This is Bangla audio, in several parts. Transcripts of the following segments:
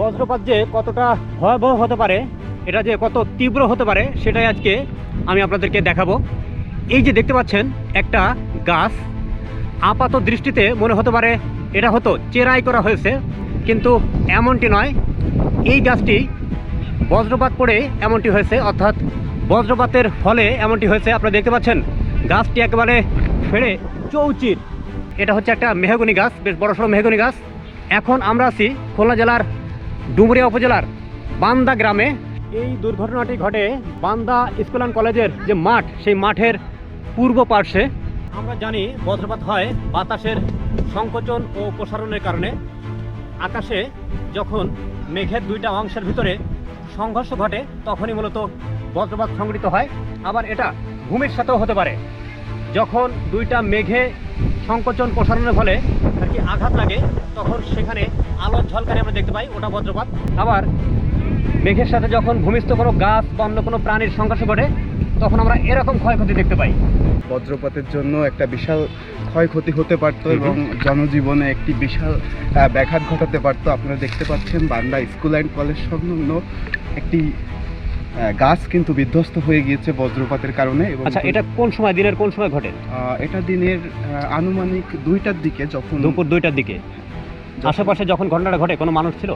বজ্রপাত যে কতটা ভয়াবহ হতে পারে, এটা যে কত তীব্র হতে পারে, সেটাই আজকে আমি আপনাদেরকে দেখাবো। এই যে দেখতে পাচ্ছেন, একটা গাছ, আপাত দৃষ্টিতে মনে হতে পারে এটা হতো চেরাই করা হয়েছে, কিন্তু এমনটি নয়। এই গাছটি বজ্রপাত পড়ে এমনটি হয়েছে, অর্থাৎ বজ্রপাতের ফলে এমনটি হয়েছে। আপনারা দেখতে পাচ্ছেন, গাছটি একেবারে ফেড়ে চৌচির। এটা হচ্ছে একটা মেহগনি গাছ, বেশ বড় সড়ো মেহগনি গাছ। এখন আমরা আছি খুলনা জেলার ডুমুরিয়া উপজেলার বান্দা গ্রামে এই দুর্ঘটনাটি ঘটে বান্দা স্কুল অ্যান্ড কলেজের যে মাঠ, সেই মাঠের পূর্ব পার্শ্বে। আমরা জানি বজ্রপাত হয় বাতাসের সংকোচন ও প্রসারণের কারণে। আকাশে যখন মেঘের দুইটা অংশের ভিতরে সংঘর্ষ ঘটে, তখনই মূলত বজ্রপাত সংঘটিত হয়। আবার এটা ভূমির সাথেও হতে পারে। যখন দুইটা মেঘে সংকোচন প্রসারণের ফলে আর কি আঘাত লাগে তখন সেখানে আলোর ঝলকানি আমরা দেখতে পাই ওটা বজ্রপাত। আবার মেঘের সাথে যখন ভূমিস্থ কোনো গাছ বা অন্য কোনো প্রাণীর সংঘর্ষ ঘটে তখন আমরা এরকম ক্ষয়ক্ষতি দেখতে পাই। বজ্রপাতের জন্য একটা বিশাল ক্ষয়ক্ষতি হতে পারতো। এবং জনজীবনে একটি বিশাল ব্যাঘাত ঘটাতে পারতো। আপনারা দেখতে পাচ্ছেন বান্দা স্কুল অ্যান্ড কলেজ সংলগ্ন একটি গাছ কিন্তু বিধ্বস্ত হয়ে গিয়েছে বজ্রপাতের কারণে এবং আচ্ছা এটা কোন সময় দিনের কোন সময় ঘটে? এটা দিনের আনুমানিক দুইটার দিকে যখন দুপুর দুইটার দিকে? আশেপাশে যখন ঘটনাটা ঘটে কোনো মানুষ ছিল?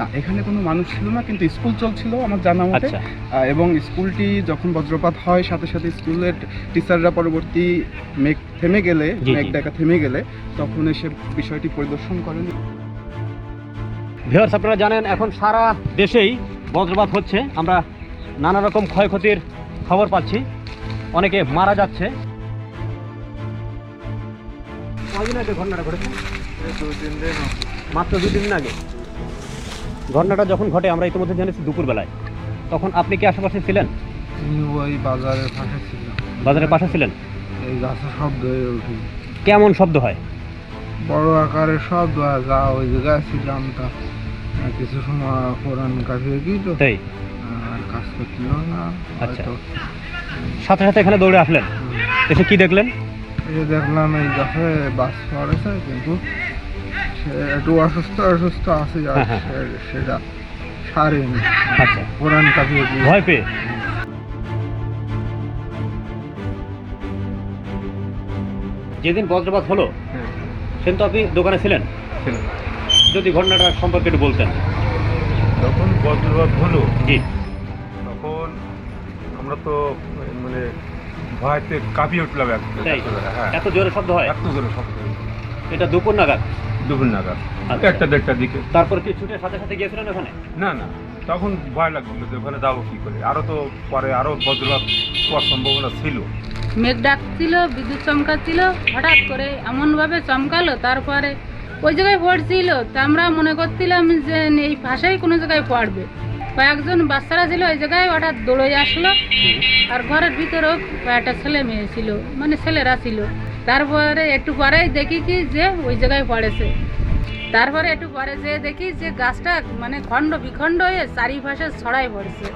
না এখানে কোনো মানুষ ছিল না কিন্তু স্কুল চলছিল আমার জানা মতে। আচ্ছা। এবং স্কুলটি যখন বজ্রপাত হয় সাথে সাথে স্কুলের টিচাররা পরবর্তী মেঘ থেমে গেলে। মেঘ ডাকা থেমে গেলে তখন এসে বিষয়টি পরিদর্শন করেন। ভিউয়ার্স আপনারা জানেন এখন সারা দেশেই বজ্রপাত হচ্ছে। আমরা নানা রকম ক্ষয়ক্ষতির খবর পাচ্ছি। অনেকে মারা যাচ্ছে। কদিন আগে ঘটনাটা ঘটেছে? মাত্র দুই তিন দিন আগে। ঘটনাটা যখন ঘটে আমরা ইতিমধ্যে জেনেছি দুপুরবেলায়। তখন আপনি কি আশেপাশে ছিলেন? ওই বাজারের পাশে বাজারের পাশে ছিলেন? এই গাছের শব্দ হয়ে উঠি কেমন শব্দ হয়? বড় আকারের শব্দ যা ওই জায়গায় ছিলাম তা। কিছু সময় কোরআন কাছে গিয়ে তো তাই? কাজ করছিল না আচ্ছা। সাথে সাথে এখানে দৌড়ে আসলেন। এসে কি দেখলেন? এই দেখলাম এই গাছে বাস পড়েছে কিন্তু সে একটু অসুস্থ অসুস্থ আছে আর হ্যাঁ, হ্যাঁ। সেটা সারেনি। আচ্ছা। কোরআন কাছে ভয় পেয়ে। যেদিন বজ্রপাত হলো হ্যাঁ, সেদিন তো আপনি দোকানে ছিলেন? যদি ঘটনাটা সম্পর্কে একটু বলতেন। যখন বজ্রপাত হলো জি। তখন আমরা তো মানে ভয়তে কাঁপিয়ে উঠলাম এক তাই? হ্যাঁ। এত জোরে শব্দ হয়? এত জোরে শব্দ এটা দুপুর নাগাদ? দুপুর নাগাদ। আচ্ছা। একটা দেড়টার দিকে। তারপর কি ছুটে সাথে সাথে গিয়েছিলেন ওখানে? না না। তখন ভয় লাগছিল যে ওখানে যাব কি করে? আরও তো পরে আরও বজ্রপাত হওয়ার সম্ভাবনা ছিল। মেঘ ডাকছিল বিদ্যুৎ চমকাচ্ছিল হঠাৎ করে এমনভাবে চমকালো তারপরে ওই জায়গায় পড়ছিল। তা আমরা মনে করছিলাম যে এই পাশেই কোনো জায়গায় পড়বে। কয়েকজন বাচ্চারা ছিল ওই জায়গায় ওটা দৌড়ে আসলো। আর ঘরের ভিতরেও কয়েকটা ছেলে মেয়ে ছিল মানে ছেলেরা ছিল। তারপরে একটু পরেই দেখি কি যে ওই জায়গায় পড়েছে। তারপরে একটু পরে যে দেখি যে গাছটা মানে খণ্ড বিখণ্ড হয়ে চারিপাশে ছড়াই পড়েছে।